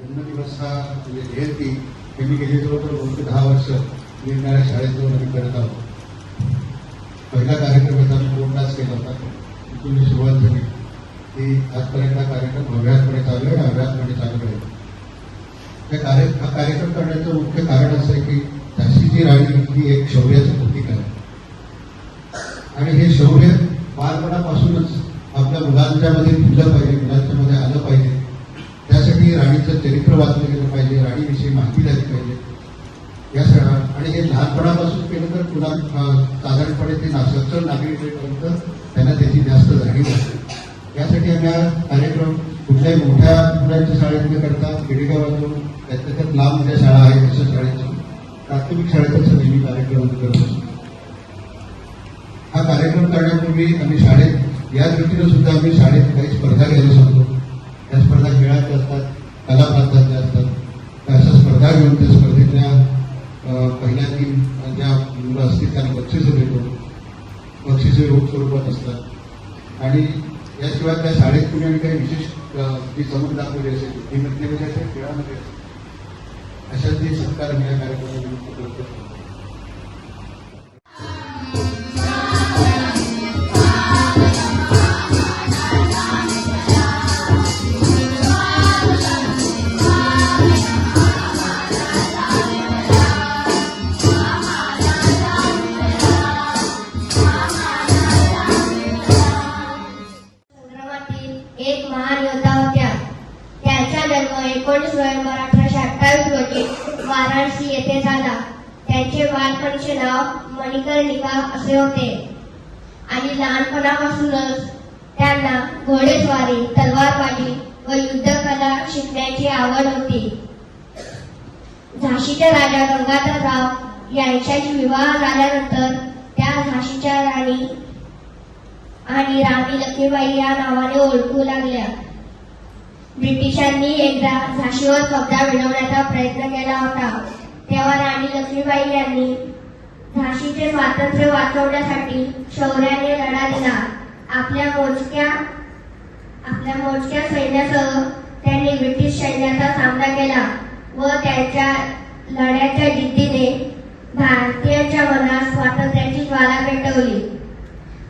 जन्मदिवस हा म्हणजे जयंती हे मी गेले जवळजवळ दोन ते दहा वर्ष निरनिराळ्या शाळेत जाऊन आम्ही करत आहोत. पहिला कार्यक्रम याचा आम्ही दोन तास केला होता. तिथून जी सुरुवात झाली. ती आजपर्यंत हा कार्यक्रम भव्यातपणे चालू आहे अव्यातपणे चालू आहे. त्या कार्य हा कार्यक्रम करण्याचं मुख्य कारण असं आहे की झाशीची राणी ही एक शौर्याचं प्रतीक आहे. आणि हे शौर्य बालपणापासूनच आपल्या मुलांच्या मध्ये पाहिजे मुलांच्या मध्ये आलं पाहिजे. चरित्र वाचलं गेलं पाहिजे राणीविषयी माहिती झाली पाहिजे. या सगळ्या आणि हे लहानपणापासून केलं तर पुन्हा साधारणपणे ते ना सक्षम नागरिक त्यांना त्याची जास्त जाणीव असते. यासाठी आम्ही हा कार्यक्रम कुठल्याही मोठ्या मुलांच्या शाळेमध्ये करता खेडेगावातून त्यातल्या त्यात लांब ज्या शाळा आहेत अशा शाळेतून प्राथमिक शाळेतच नेहमी कार्यक्रम करत असतो. हा कार्यक्रम करण्यापूर्वी आम्ही शाळेत या दृष्टीनं सुद्धा आम्ही शाळेत काही स्पर्धा घ्यायला सांगतो. त्या स्पर्धा खेळायच्या असतात कला प्रांताच्या असतात अशा स्पर्धा घेऊन त्या स्पर्धेतल्या अं, पहिल्या तीन ज्या मुलं असतील त्यांना बक्षिसं देतो बक्षिसे रोख स्वरूपात असतात. आणि याशिवाय त्या शाळेत कुणी आणि काही विशेष जी चमक दाखवली असेल बुद्धिमत्तेमध्ये असेल खेळामध्ये असेल. अशा जे सत्कार मी या कार्यक्रमात करतो नाव मणिकर्णिका असे होते. आणि लहानपणापासूनच त्यांना घोडेस्वारी तलवारबाजी व युद्धकला शिकण्याची आवड होती. झाशीच्या राजा गंगाधरराव यांच्याशी विवाह झाल्यानंतर त्या झाशीच्या राणी आणि राणी लक्ष्मीबाई या नावाने ओळखू लागल्या. ब्रिटिशांनी एकदा झाशीवर कब्जा मिळवण्याचा प्रयत्न केला होता. तेव्हा राणी लक्ष्मीबाई यांनी देशाचे स्वातंत्र्य वाचवण्यासाठी शौर्याने लढा दिला आपल्या मोजक्या आपल्या मोजक्या सैन्यासह त्यांनी ब्रिटिश सैन्याचा सामना केला व त्यांच्या लढ्याच्या जिद्दीने भारतीयांच्या मनात स्वातंत्र्याची ज्वाला पेटवली.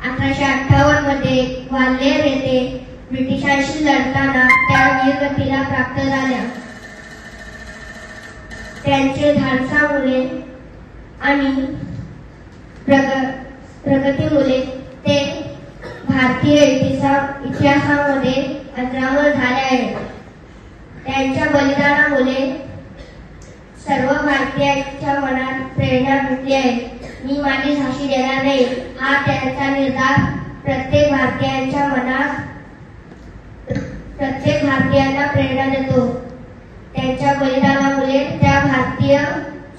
अठराशे अठ्ठावन्नमध्ये ग्वाल्हेर येथे ब्रिटिशांशी लढताना त्या वीरगतीला प्राप्त झाल्या. त्यांचे धाडसामुळे आणि प्रग प्रगतीमुळे ते भारतीय इतिहासा इतिहासामध्ये अजरामर झाले आहेत. त्यांच्या बलिदानामुळे सर्व भारतीयांच्या मनात प्रेरणा भेटली आहे. मी माझी झाशी देणार नाही. हा त्यांचा निर्धार प्रत्येक भारतीयांच्या मनात प्रत्येक भारतीयांना प्रेरणा देतो. त्यांच्या बलिदानामुळे त्या भारतीय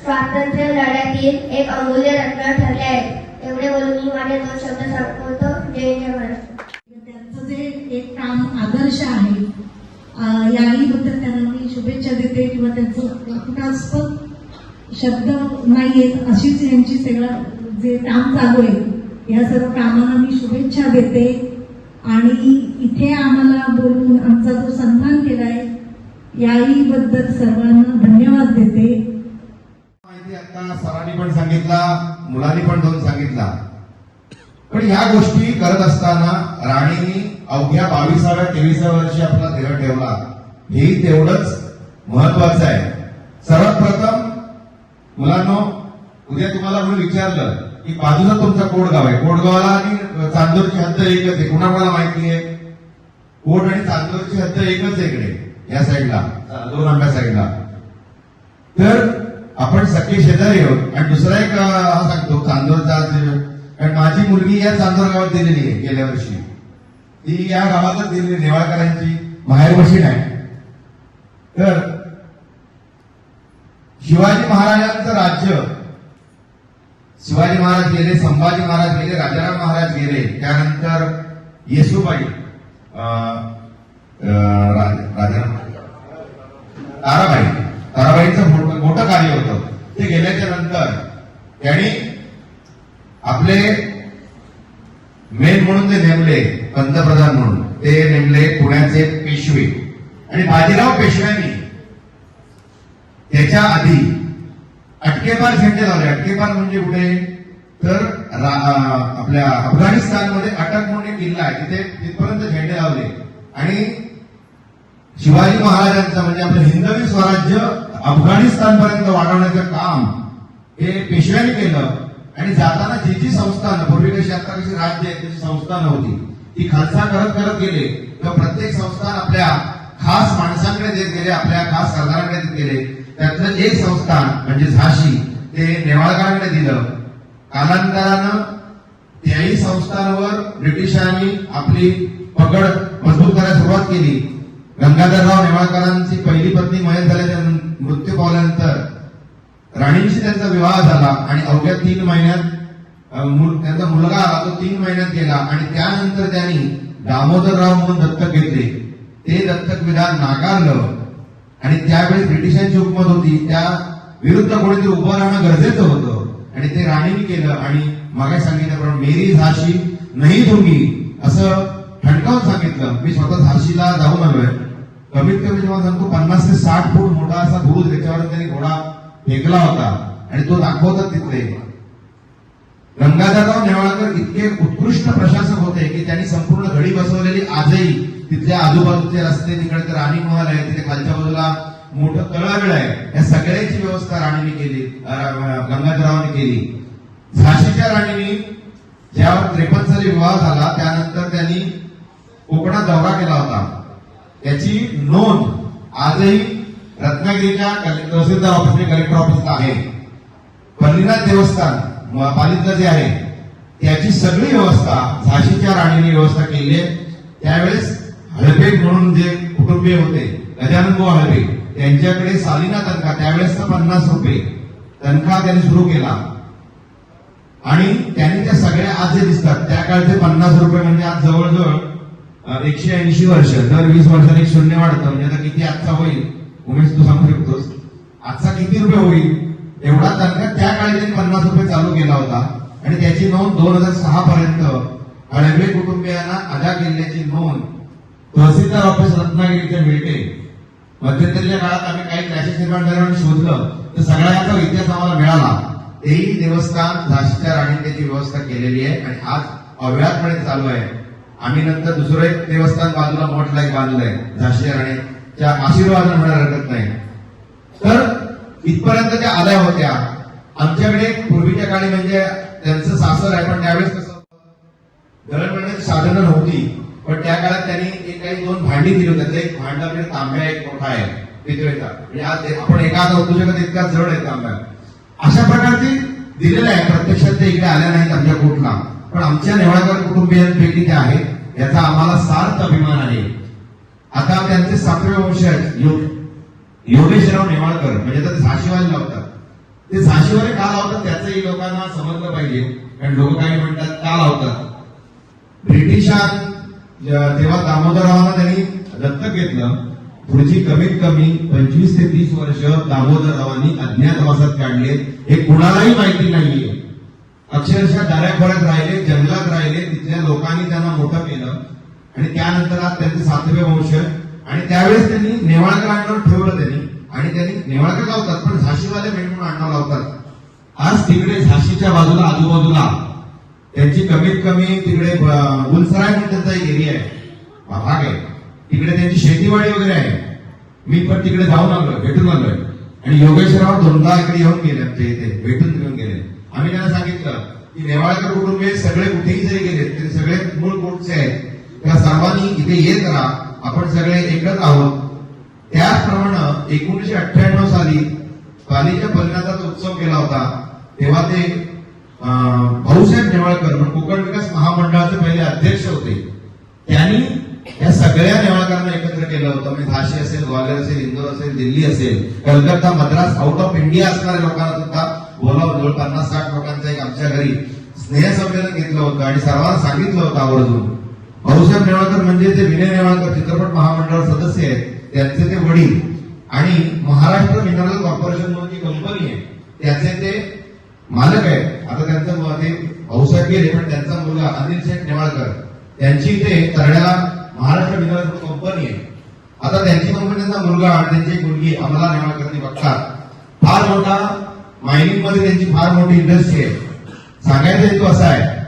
स्वातंत्र्य लढ्यातील एक अमूल्य रत्न ठरले आहे. एवढे बोलून मी माझे दोन शब्द सांगतो जय जय महाराष्ट्र. त्यांचं जे एक काम आदर्श आहे अं, याहीबद्दल त्यांना मी शुभेच्छा देते किंवा त्यांचं कौतुकास्पद शब्द नाहीयेत अशीच यांची सगळं जे काम चालू आहे या सर्व कामांना मी शुभेच्छा देते. आणि इथे आम्हाला बोलून आमचा जो सन्मान केलाय याहीबद्दल सर्वांना धन्यवाद देते. माहिती सरांनी पण सांगितला मुलांनी पण जाऊन सांगितला. पण ह्या गोष्टी करत असताना राणीनी अवघ्या बावीसाव्या तेवीसाव्या वर्षी आपला ध्येय ठेवला. हेही तेवढंच महत्वाचं आहे. सर्वात प्रथम मुलांनो उद्या तुम्हाला म्हणून विचारलं की बाजूला तुमचा कोडगाव आहे. कोडगावाला आणि चांदूरची हद्द एकच आहे. कुणाला माहिती आहे कोट आणि चांदूरची हद्द एकच आहे इकडे या साईडला दोन आंब्या साईडला तर आपण सगळे शेजारी आहोत. आणि दुसरा एक हा सांगतो चांदोरचा कारण माझी मुलगी या चांदोर गावात दिलेली आहे गेल्या वर्षी. ती या गावातच दिलेली नेवाळकरांची माहेर मशीन आहे. तर शिवाजी महाराजांचं राज्य शिवाजी महाराज गेले संभाजी महाराज गेले राजाराम महाराज गेले त्यानंतर येसुबाई अं, राजाराम. ताराबाई. ताराबाईचं मोठं मोठं कार्य होतं. ते गेल्याच्यानंतर त्यांनी आपले मेन म्हणून ते नेमले पंतप्रधान म्हणून. ते नेमले पुण्याचे पेशवे. आणि बाजीराव पेशव्यांनी त्याच्या आधी अटकेपार झेंडे लावले. अटकेपार म्हणजे कुठे? तर आपल्या अफगाणिस्तानमध्ये अटक म्हणून एक किल्ला आहे. तिथे तिथपर्यंत झेंडे लावले. आणि शिवाजी महाराजांचं म्हणजे आपलं हिंदवी स्वराज्य अफगाणिस्तानपर्यंत वाढवण्याचं काम हे पेशव्यांनी केलं. आणि जाताना जी जी संस्थानं पूर्वी कशी आता कशी राज्य आहे त्याची संस्थानं होती. ती खालसा करत करत गेले. तर प्रत्येक संस्थान आपल्या खास माणसांकडे देत गेले आपल्या खास सरदारांकडे देत गेले. त्यातलं एक संस्थान म्हणजे झाशी ते नेवाळकरांकडे दिलं. कालांतरानं त्याही संस्थांवर ब्रिटिशांनी आपली पकड मजबूत करायला सुरुवात केली. गंगाधरराव नेवाळकरांची पहिली पत्नी मयत झाल्याच्या मृत्यू पावल्यानंतर राणींशी त्यांचा विवाह झाला आणि अवघ्या तीन महिन्यात त्यांचा मुलगा आला तो तीन महिन्यात गेला आणि त्यानंतर त्यांनी दामोदरराव म्हणून दत्तक घेतले. ते दत्तक विधान नाकारलं आणि त्यावेळी ब्रिटिशांची हुकूमत होती. त्या विरुद्ध कोणीतरी उभं राहणं गरजेचं होतं. आणि ते राणीने केलं आणि मागे सांगितल्याप्रमाणे मेरी झाशी नाही तुम्ही असं ठणकावून सांगितलं. मी स्वतः झाशीला जाऊन आलोय. कमीत कमी जेव्हा सांगतो पन्नास ते साठ फूट मोठा असा बुरुज त्याच्यावर त्यांनी घोडा फेकला होता आणि तो दाखवतात तिथले गंगाधरराव नेवाळकर इतके उत्कृष्ट प्रशासक होते की त्यांनी संपूर्ण घडी बसवलेली आजही तिथल्या आजूबाजूचे रस्ते तिकडे तर राणी महल आहे तिथे खालच्या बाजूला मोठं तळावेळ आहे. या सगळ्याची व्यवस्था राणीने केली अं, केली. झाशीच्या राणीने ज्यावर त्रेपन्न साली विवाह झाला त्यानंतर त्यांनी कोकणात दौरा केला होता. त्याची नोंद आजही रत्नागिरीच्या तहसीलदार ऑफिस कलेक्टर ऑफिसला आहे. पल्लीनाथ देवस्थान पालिका जे आहे त्याची सगळी व्यवस्था झाशीच्या राणीने व्यवस्था केली आहे. त्यावेळेस हळबेग म्हणून जे कुटुंबीय होते गजानन बुवा हळबेग त्यांच्याकडे सालिना तनखा त्यावेळेस पन्नास रुपये तनखा त्यांनी सुरू केला. आणि त्यांनी त्या सगळ्या आज जे दिसतात त्या काळचे पन्नास रुपये म्हणजे आज जवळजवळ एकशे ऐंशी वर्ष दर वीस वर्षांनी शून्य वाढतं म्हणजे आता किती आजचा होईल? उमेश तू सांगू शकतोस आजचा किती रुपये होईल? एवढा त्यांना त्या काळी त्यांनी पन्नास रुपये चालू केला होता. आणि त्याची नोंद दोन हजार सहा पर्यंत हळवे कुटुंबियांना अदा केल्याची नोंद. तहसीलदार ऑफिस रत्नागिरीच्या मिळते मध्यंतरीच्या काळात आम्ही काही क्लॅशेस निर्माण झाल्यावर शोधलं तर सगळ्याचा इतिहास आम्हाला मिळाला. तेही देवस्थान झाशीच्या राणी त्याची व्यवस्था केलेली आहे आणि आज अव्याहतपणे चालू आहे. आम्ही नंतर दुसरं एक देवस्थान बाजूला मोठला एक बांधलंय झाशीच्या राणीच्या आशीर्वाद म्हणायला हरकत नाही. तर इथपर्यंत त्या आल्या होत्या. आमच्याकडे पूर्वीच्या काळी म्हणजे त्यांचं सासर आहे पण त्यावेळेस कसं दळणवळणाची साधनं नव्हती. पण त्या काळात त्यांनी एक काही दोन भांडी दिली होती. एक भांड म्हणजे तांब्या एक मोठा आहे पितळेचा म्हणजे आज आपण एका हात शकत इतका जड आहे तांब्या. अशा प्रकारचे दिलेलं आहे. प्रत्यक्षात ते इकडे आल्या नाहीत आमच्या कोटला पण आमच्या नेवाळकर कुटुंबियांपैकी ते आहेत याचा आम्हाला सार्थ अभिमान आहे. आता त्यांचे सातवे वंशज योग योगेशराव नेवाळकर म्हणजे आता ते झाशीवाले लावतात. ते झाशीवाले का लावतात त्याचंही लोकांना समजलं पाहिजे. कारण लोक काही म्हणतात का लावतात? ब्रिटिशात तेव्हा दामोदररावांना त्यांनी दत्तक घेतलं. पुढची कमीत कमी पंचवीस ते तीस वर्ष दामोदररावांनी अज्ञातवासात काढले. हे कुणालाही माहिती नाहीये. अक्षरशः दऱ्याखोऱ्यात राहिले जंगलात राहिले तिथल्या लोकांनी त्यांना मोठं केलं. आणि त्यानंतर आज त्यांचे सातवे वंश. आणि त्यावेळेस त्यांनी नेवाळकरांवर ठेवलं त्यांनी. आणि त्यांनी नेवाळकर लावतात पण झाशीवाले मेन म्हणून आडनाव लावतात. आज तिकडे झाशीच्या बाजूला आजूबाजूला त्यांची कमीत कमी तिकडे गुलसराय म्हणून त्यांचा एक एरिया आहे. भाग आहे. तिकडे त्यांची शेतीवाडी वगैरे आहे. मी पण तिकडे जाऊन आलोय भेटून आलोय. आणि योगेश्वरावर दोनदा इकडे येऊन गेले आमच्या इथे भेटून घेऊन गेले. आम्ही त्यांना सांगितलं की नेवाळकर कुटुंबीय सगळे कुठेही जरी गेले तरी सगळे मूळ कोटचे आहेत. त्या सर्वांनी इथे येत राहा. आपण सगळे एकच आहोत. त्याचप्रमाणे एकोणीशे अठ्ठ्याण्णव साली पालीच्या परिणामाचा उत्सव केला होता तेव्हा ते भाऊसाहेब नेवाळकर म्हणजे कोकण विकास महामंडळाचे पहिले अध्यक्ष होते. त्यांनी या सगळ्या नेवाळकरांना एकत्र केलं होतं. म्हणजे झाशी असेल ग्वालियर असेल इंदोर असेल दिल्ली असेल Calcutta Madras out of India असणाऱ्या लोकांना सुद्धा बोलावलं जवळ पन्नास साठ लोकांचं एक आमच्या घरी स्नेहसंमेलन घेतलं होतं आणि सर्वांना सांगितलं होतं आवर्जून. भाऊसाहेब नेवाळकर म्हणजे ते विनय नेवाळकर चित्रपट महामंडळ सदस्य आहेत. त्यांचे ते वडील. आणि महाराष्ट्र मिनरल कॉर्पोरेशन म्हणून जी कंपनी आहे त्याचे ते मालक आहेत. आता त्यांचं ते भाऊसाहेब गेले पण त्यांचा मुलगा अनिल शेठ नेवाळकर. त्यांची ते तरड्याला महाराष्ट्र मिनरल कंपनी आहे. आता त्यांची कंपनी त्यांचा मुलगा आणि त्यांची मुलगी अमला नेवाळकर बघतात. फार मोठा मायनिंगमध्ये त्यांची फार मोठी इंडस्ट्री आहे. सांगायचा हेतू असा आहे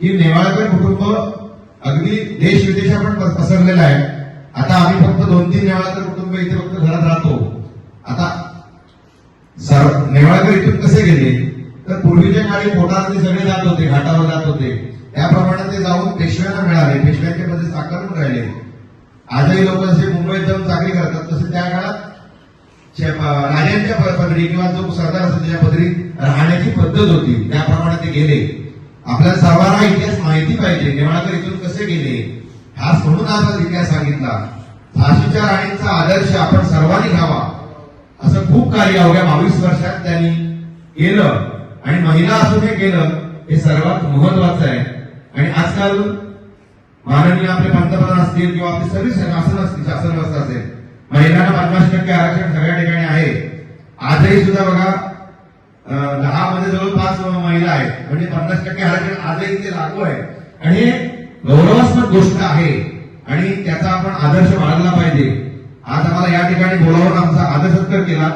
की नेवाळकर कुटुंब अगदी देश विदेशात पण पसरलेला आहे. आता आम्ही फक्त दोन तीन नेवाळकर कुटुंब इथे फक्त घरात राहतो. आता सर नेवाळकर इथून कसे गेले? तर पूर्वीच्या काळी पोटामध्ये सगळे जात होते घाटावर जात होते. त्याप्रमाणे ते जाऊन पेशव्यांना मिळाले. पेशव्यांच्या मध्ये साकारून राहिले. आजही लोक जसे मुंबईत जाऊन चाकरी करतात. तसे त्या काळात राजांच्या पदरी किंवा जो सरदार असतो त्याच्या पदरी राहण्याची पद्धत होती. त्याप्रमाणे ते गेले. आपला सर्वांना इतिहास माहिती पाहिजे. नेवाळकर इथून कसे गेले? खास म्हणून आज इतिहास सांगितला. झाशीच्या राणींचा आदर्श आपण सर्वांनी घ्यावा. असं खूप कार्य अवघ्या बावीस वर्षात त्यांनी केलं. आणि महिला असून हे केलं हे सर्वात महत्वाचं आहे. आणि आजकाल माननीय आपले पंतप्रधान असतील किंवा आपली सर्व शासन असतील शासन व्यवस्था असेल महिलांना पन्नास टक्के आरक्षण सगळ्या ठिकाणी आहे. आजही सुद्धा बघा दहा मध्ये जवळपास महिला आहेत. म्हणजे पन्नास टक्के आरक्षण आजही ते लागू आहे. आणि हे गौरवास्पद गोष्ट आहे. आणि त्याचा आपण आदर्श बाळगला पाहिजे. आज आम्हाला या ठिकाणी बोलावून आमचा आदरसत्कार केला.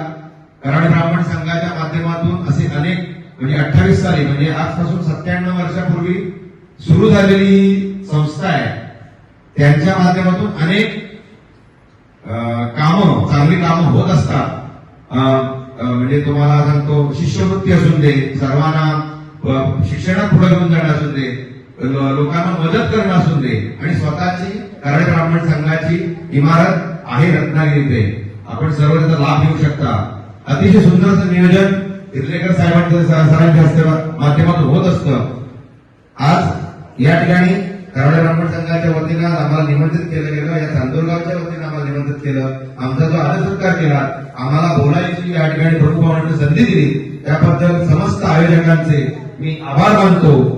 कराड ब्राह्मण संघाच्या माध्यमातून असे अनेक म्हणजे अठ्ठावीस साली म्हणजे आजपासून सत्त्याण्णव वर्षापूर्वी सुरू झालेली संस्था आहे. त्यांच्या माध्यमातून अनेक कामं चांगली कामं होत असतात. म्हणजे तुम्हाला सांगतो शिष्यवृत्ती असून दे सर्वांना शिक्षणात पुढे घेऊन जाणं असून दे लोकांना मदत करणं असून दे आणि स्वतःची कराड ब्राह्मण संघाची इमारत आहे रत्नागिरीते आपण सर्व त्याचा लाभ घेऊ शकता. अतिशय सुंदर असं नियोजन इर्लेकर साहेबांच्या सरांच्या हस्ते माध्यमातून होत असतं. आज या ठिकाणी कराड ब्राह्मण संघाच्या वतीनं आम्हाला निमंत्रित केलं गेलं या चांदोरगावच्या वतीनं आम्हाला निमंत्रित केलं. आमचा जो आदरसत्कार केला आम्हाला बोलायची या ठिकाणी प्रमुख संधी दिली. त्याबद्दल समस्त आयोजकांचे मी आभार मानतो.